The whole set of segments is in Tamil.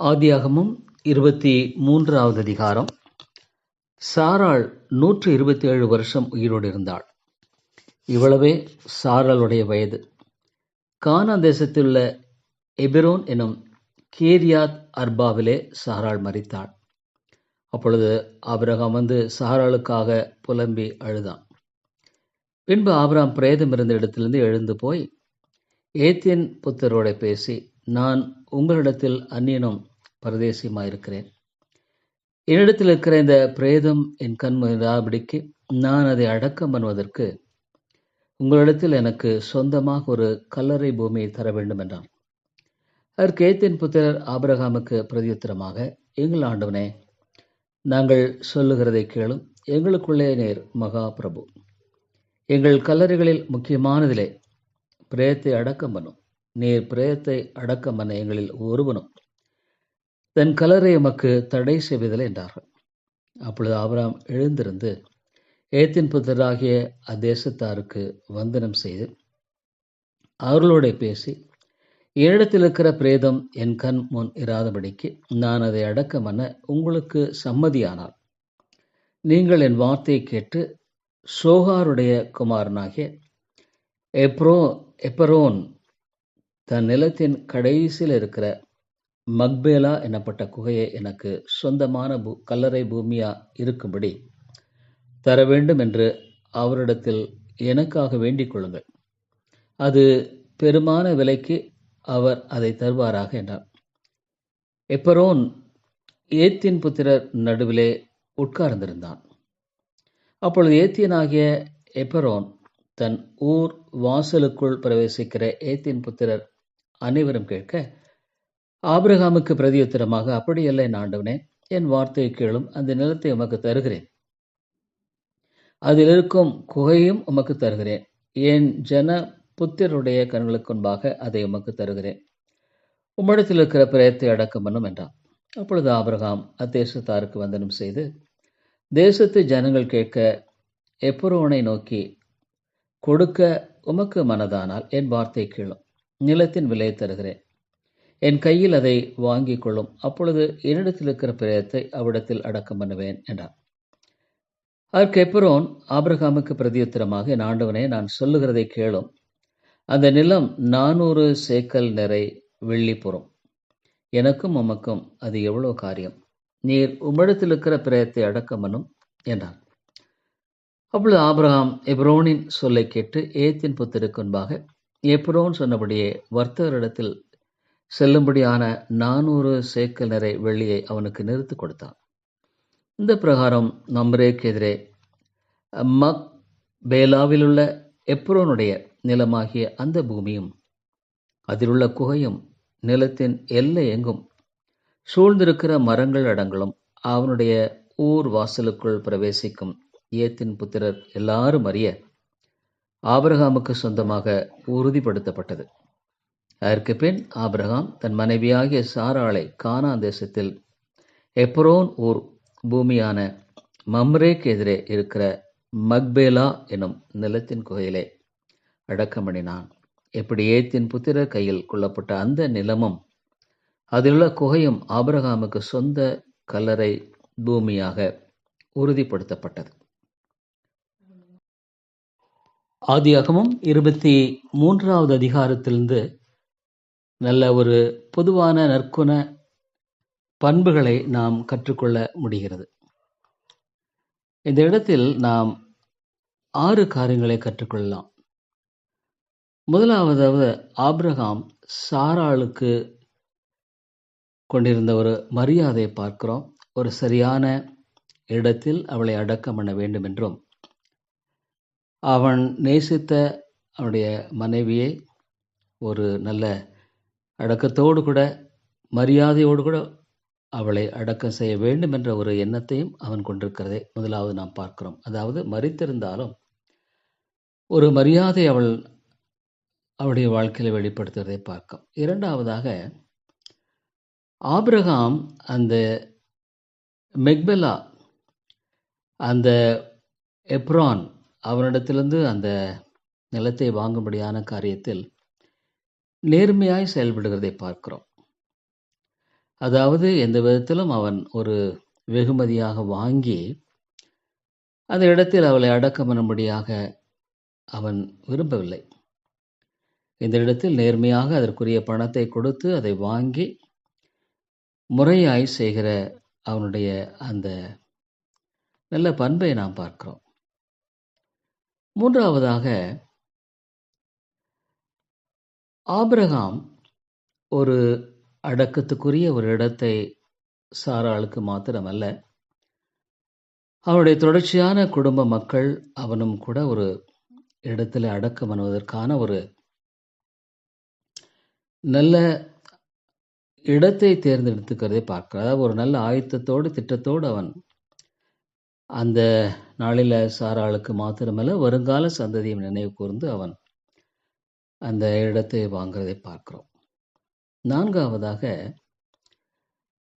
ஆதியாகமும் இருபத்தி மூன்றாவது அதிகாரம். சாராள் நூற்று இருபத்தி ஏழு வருஷம் உயிரோடு இருந்தாள். இவ்வளவே சாராளுடைய வயது. கானா தேசத்திலுள்ள எபிரோன் எனும் கேரியாத் அர்பாவிலே சாராள் மறித்தாள் அப்பொழுது ஆபிரகாம் வந்து சாராளுக்காக புலம்பி அழுதான். பின்பு ஆபிராம் பிரேதம் இருந்த இடத்திலிருந்து எழுந்து போய் ஏத்தியன் புத்தரோட பேசி நான் உங்களிடத்தில் அந்நியனும் பரதேசியுமாயிருக்கிறேன். என்னிடத்தில் இருக்கிற இந்த பிரேதம் என் கண் முன்னிடாபடிக்கு நான் அதை அடக்கம் பண்ணுவதற்கு உங்களிடத்தில் எனக்கு சொந்தமாக ஒரு கல்லறை பூமியை தர வேண்டும் என்றான் அதற்கு ஏத்தின் புத்திரர் ஆபிரகாமுக்கு பிரதியுத்தரமாக எங்கள் ஆண்டவனே நாங்கள் சொல்லுகிறதை கேளும். எங்களுக்குள்ளே நேர் மகா பிரபு எங்கள் கல்லறைகளில் முக்கியமானதிலே பிரேயத்தை அடக்கம் பண்ணும். நீர் பிரேயத்தை அடக்கம் பண்ண எங்களில் ஒருவனும் தன் கலரை எமக்கு தடை செய்வதில்லை என்றார்கள். அப்பொழுது ஆபராம் எழுந்திருந்து ஏத்தின் புத்தராகிய அத்தேசத்தாருக்கு வந்தனம் செய்து அவர்களோட பேசி என்னிடத்தில் இருக்கிற பிரேதம் என் கண் முன் இராதபடிக்கு நான் அதை அடக்கம் பண்ண உங்களுக்கு சம்மதியானால் நீங்கள் என் வார்த்தையை கேட்டு சோகாருடைய குமாரனாகிய எப்ரோ எப்பரோன் தன் நிலத்தின் கடைசியில் இருக்கிற மக்பேலா எனப்பட்ட குகையை எனக்கு சொந்தமான பூ கல்லறை பூமியா இருக்கும்படி தர வேண்டும் என்று அவரிடத்தில் எனக்காக வேண்டிக் கொள்ளுங்கள். அது பெருமான விலைக்கு அவர் அதை தருவாராக என்றார். எப்பரோன் ஏத்தின் புத்திரர் நடுவிலே உட்கார்ந்திருந்தான். அப்பொழுது ஏத்தியனாகிய எப்பரோன் தன் ஊர் வாசலுக்குள் பிரவேசிக்கிற ஏத்தின் புத்திரர் அனைவரும் கேட்க ஆபிரகாமுக்கு பிரதியுத்தரமாக அப்படியல்ல என் ஆண்டவனே என் வார்த்தையை கேளும் அந்த நிலத்தை உமக்கு தருகிறேன். அதில் இருக்கும் குகையும் உமக்கு தருகிறேன். என் ஜன புத்திரருடைய கண்களுக்கு முன்பாக அதை உமக்கு தருகிறேன். உம்மிடத்தில் இருக்கிற பிரயத்தை அடக்கம் பண்ணும் என்றான். அப்பொழுது ஆபிரகாம் அத்தேசத்தாருக்கு வந்தனம் செய்து தேசத்து ஜனங்கள் கேட்க எப்புரோனை நோக்கி கொடுக்க உமக்கு மனதானால் என் வார்த்தை கேளும். நிலத்தின் விலையை தருகிறேன். என் கையில் அதை வாங்கி கொள்ளும். அப்பொழுது என்னிடத்தில் இருக்கிற பிரயத்தை அவ்விடத்தில் அடக்கம் பண்ணுவேன் என்றார் அதற்கு எப்பரோன் ஆபிரகாமுக்கு பிரதியுத்தரமாக என் ஆண்டவனே நான் சொல்லுகிறதை கேளும். அந்த நிலம் நானூறு சேக்கல் நிறை வெள்ளிப்புறம் எனக்கும் உமக்கும் அது எவ்வளோ காரியம்? நீர் உம்மிடத்தில் இருக்கிற பிரயத்தை அடக்கம் பண்ணும் என்றார் அப்பொழுது ஆபிரகாம் எப்ரோனின் சொல்லை கேட்டு ஏத்தின் புத்திற்கு முன்பாக எப்ரோன் சொன்னபடியே வர்த்தகரிடத்தில் செல்லும்படியான நானூறு சேக்கல் நிறை வெள்ளியை அவனுக்கு நிறுத்து கொடுத்தான். இந்த பிரகாரம் நம்பரேக்கு எதிரே மக் பேலாவிலுள்ள எப்ரோனுடைய நிலமாகிய அந்த பூமியும் அதிலுள்ள குகையும் நிலத்தின் எல்லை எங்கும் சூழ்ந்திருக்கிற மரங்கள் அடங்களும் அவனுடைய ஊர் வாசலுக்குள் பிரவேசிக்கும் ஏத்தின் புத்திரர் எல்லாரும் அறிய ஆபரகாமுக்கு சொந்தமாக உறுதிப்படுத்தப்பட்டது. அதற்கு பின் ஆபிரகாம் தன் மனைவியாகிய சாராளை கானா தேசத்தில் எப்ரோன் ஊர் பூமியான மம்ரேக்கு எதிரே இருக்கிற மக்பேலா எனும் நிலத்தின் குகையிலே அடக்கமணினான் எப்படி ஏத்தின் புத்திரர் கையில் கொள்ளப்பட்ட அந்த நிலமும் அதிலுள்ள குகையும் ஆபிரகாமுக்கு சொந்த கல்லறை பூமியாக உறுதிப்படுத்தப்பட்டது. ஆதியாகமும் இருபத்தி மூன்றாவது அதிகாரத்திலிருந்து நல்ல ஒரு பொதுவான நற்குண பண்புகளை நாம் கற்றுக்கொள்ள முடிகிறது. இந்த இடத்தில் நாம் ஆறு காரியங்களை கற்றுக்கொள்ளலாம். முதலாவதாவது ஆப்ரஹாம் சாராளுக்கு கொண்டிருந்த ஒரு மரியாதையை பார்க்கிறோம். ஒரு சரியான இடத்தில் அவளை அடக்கம் பண்ண வேண்டும் என்றும் அவன் நேசித்த அவனுடைய மனைவியை ஒரு நல்ல அடக்கத்தோடு கூட மரியாதையோடு கூட அவளை அடக்கம் செய்ய வேண்டும் என்ற ஒரு எண்ணத்தையும் அவன் கொண்டிருக்கிறதை. முதலாவது நாம் பார்க்கிறோம். அதாவது மறித்திருந்தாலும் ஒரு மரியாதை அவள் அவளுடைய வாழ்க்கையில் வெளிப்படுத்துவதை பார்க்கும். இரண்டாவதாக ஆபிரகாம் அந்த மெக்பெலா அந்த எப்ரான் அவனிடத்திலிருந்து அந்த நிலத்தை வாங்கும்படியான காரியத்தில் நேர்மையாய் செயல்படுகிறதை பார்க்கிறோம். அதாவது எந்த விதத்திலும் அவன் ஒரு வெகுமதியாக வாங்கி அந்த இடத்தில் அவளை அடக்கம் பண்ணும்படியாக அவன் விரும்பவில்லை. இந்த இடத்தில் நேர்மையாக அதற்குரிய பணத்தை கொடுத்து அதை வாங்கி முறையாய் செய்கிற அவனுடைய அந்த நல்ல பண்பை நாம் பார்க்கிறோம். மூன்றாவதாக ஆபிரகாம் ஒரு அடக்கத்துக்குரிய ஒரு இடத்தை சாராளுக்கு மாத்திரமல்ல. அவனுடைய தொடர்ச்சியான குடும்ப மக்கள் அவனும் கூட ஒரு இடத்துல அடக்கம் பண்ணுவதற்கான ஒரு நல்ல இடத்தை தேர்ந்தெடுத்துக்கிறதை பார்க்கிறார். அதாவது ஒரு நல்ல ஆயத்தத்தோடு திட்டத்தோடு அவன் அந்த நாளில் சாராளுக்கு மாத்திரமல்ல வருங்கால சந்ததியும் நினைவு கூர்ந்து அவன் அந்த இடத்தை வாங்குறதை பார்க்கிறோம். நான்காவதாக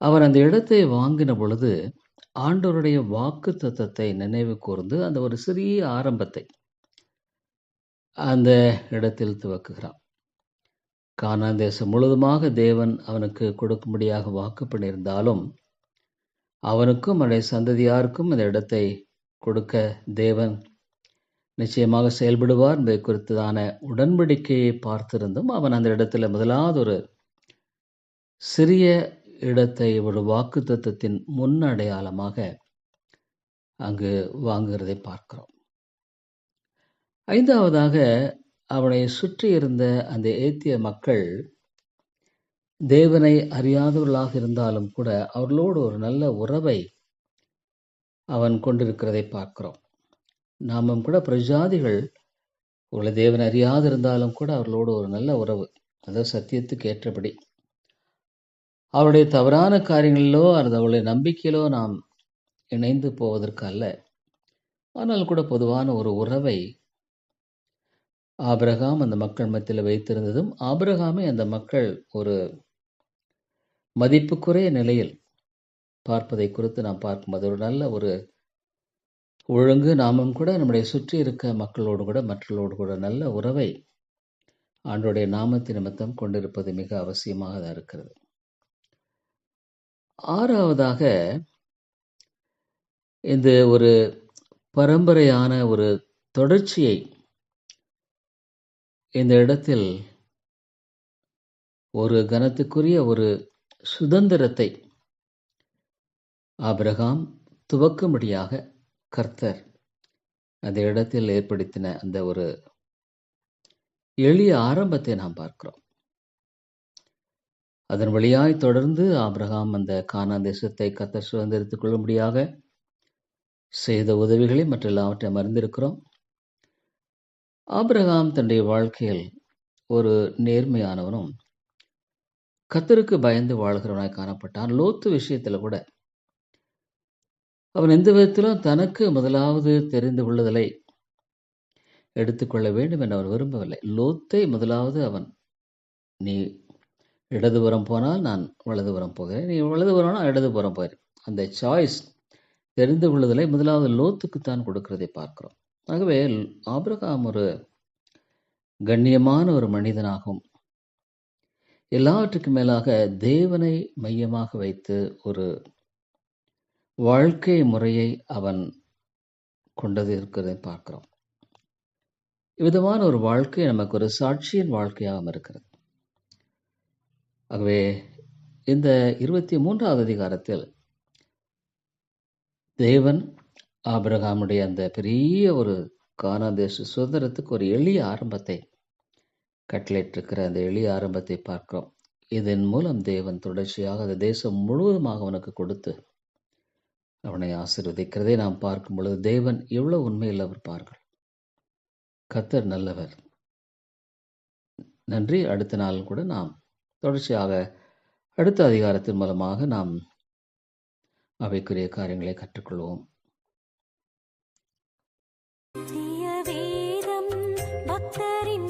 அவர் அந்த இடத்தை வாங்கின பொழுது ஆண்டவருடைய வாக்கு தத்துவத்தை நினைவு கூர்ந்து அந்த ஒரு சிறிய ஆரம்பத்தை அந்த இடத்தில் துவக்குகிறான் கானான் தேசம் முழுதுமாக தேவன் அவனுக்கு கொடுக்கும்படியாக வாக்கு பண்ணியிருந்தாலும் அவனுக்கும் அவனுடைய சந்ததியாருக்கும் அந்த இடத்தை கொடுக்க தேவன் நிச்சயமாக செயல்படுவார். என்பதை குறித்ததான உடன்படிக்கையை பார்த்திருந்தும் அவன் அந்த இடத்துல முதலாவது ஒரு சிறிய இடத்தை ஒரு வாக்கு தத்துவத்தின் முன் அடையாளமாக அங்கு வாங்குகிறதை பார்க்கிறோம். ஐந்தாவதாக அவனை சுற்றி இருந்த அந்த ஏத்திய மக்கள் தேவனை அறியாதவர்களாக இருந்தாலும் கூட அவர்களோடு ஒரு நல்ல உறவை அவன் கொண்டிருக்கிறதை பார்க்கிறோம். நாமும் கூட பிரஜாதிகள் உள்ள தேவன் அறியாதிருந்தாலும் கூட அவர்களோடு ஒரு நல்ல உறவு. அதாவது சத்தியத்துக்கு ஏற்றபடி. அவருடைய தவறான காரியங்களிலோ அல்லது அவருடைய நம்பிக்கையிலோ நாம் இணைந்து போவதற்கு அல்ல. ஆனால் கூட பொதுவான ஒரு உறவை ஆபிரகாம் அந்த மக்கள் மத்தியில் வைத்திருந்ததும் ஆபிரகாமே அந்த மக்கள் ஒரு மதிப்புக்குறைய நிலையில் பார்ப்பதை குறித்து நாம் பார்க்கும்போது ஒரு நல்ல ஒரு ஒழுங்கு நாமும் கூட நம்முடைய சுற்றி இருக்க மக்களோடு கூட மற்றளோடு கூட நல்ல உறவை ஆண்டோடைய நாமத்தை நிமித்தம் கொண்டிருப்பது மிக அவசியமாக தான் இருக்கிறது. ஆறாவதாக இந்த ஒரு பரம்பரையான ஒரு தொடர்ச்சியை இந்த இடத்தில் ஒரு கனத்துக்குரிய ஒரு சுதந்திரத்தை ஆபிரகாம் துவக்கும்படியாக கர்த்தர் அந்த இடத்தில் ஏற்படுத்தின அந்த ஒரு எளிய ஆரம்பத்தை நாம் பார்க்கிறோம். அதன் வழியாய் தொடர்ந்து ஆபிரகாம் அந்த கானா தேசத்தை கத்தர் சுதந்திரித்துக் கொள்ளும்படியாக செய்த உதவிகளை மற்ற எல்லாவற்றையும் அறிந்திருக்கிறோம். ஆபிரகாம் தன்னுடைய வாழ்க்கையில் ஒரு நேர்மையானவனும் கத்தருக்கு பயந்து வாழ்கிறவனாய் காணப்பட்டான். லோத்து விஷயத்துல கூட அவன் எந்த விதத்திலும் தனக்கு முதலாவது தெரிந்து கொள்ளுதலை எடுத்துக்கொள்ள வேண்டும் என்று அவன் விரும்பவில்லை. லோத்தை முதலாவது அவன் நீ இடதுபுறம் போனால் நான் வலதுபுறம் போகிறேன். நீ வலதுபுறம்னா இடதுபுறம் போகிறேன் அந்த சாய்ஸ் தெரிந்து கொள்ளுதலை முதலாவது லோத்துக்குத்தான் கொடுக்கிறதை பார்க்கிறோம். ஆகவே ஆபிரகாம் ஒரு கண்ணியமான ஒரு மனிதனாகும் எல்லாவற்றுக்கும் மேலாக தேவனை மையமாக வைத்து ஒரு வாழ்க்கை முறையை அவன் கொண்டது இருக்கிறதை பார்க்கிறோம். இவ்விதமான ஒரு வாழ்க்கை நமக்கு ஒரு சாட்சியின் வாழ்க்கையாகவும் இருக்கிறது. ஆகவே இந்த இருபத்தி மூன்றாவது அதிகாரத்தில் தேவன் ஆபிரகாமுடைய அந்த பெரிய ஒரு கானாந்தேச சுதந்திரத்துக்கு ஒரு எளிய ஆரம்பத்தை கட்டளையிட்டிருக்கிற அந்த எளிய ஆரம்பத்தை பார்க்கிறோம். இதன் மூலம் தேவன் தொடர்ச்சியாக அந்த தேசம் முழுவதுமாக அவனுக்கு கொடுத்து அவனை ஆசிர்வதிக்கிறதை நாம் பார்க்கும் பொழுது தேவன் எவ்வளவு உண்மையில் அவர் பார்கள் கத்தர் நல்லவர். நன்றி. அடுத்த நாள் கூட நாம் தொடர்ச்சியாக அடுத்த அதிகாரத்தின் மூலமாக நாம் அவைக்குரிய காரியங்களை கற்றுக்கொள்வோம். பக்தரின்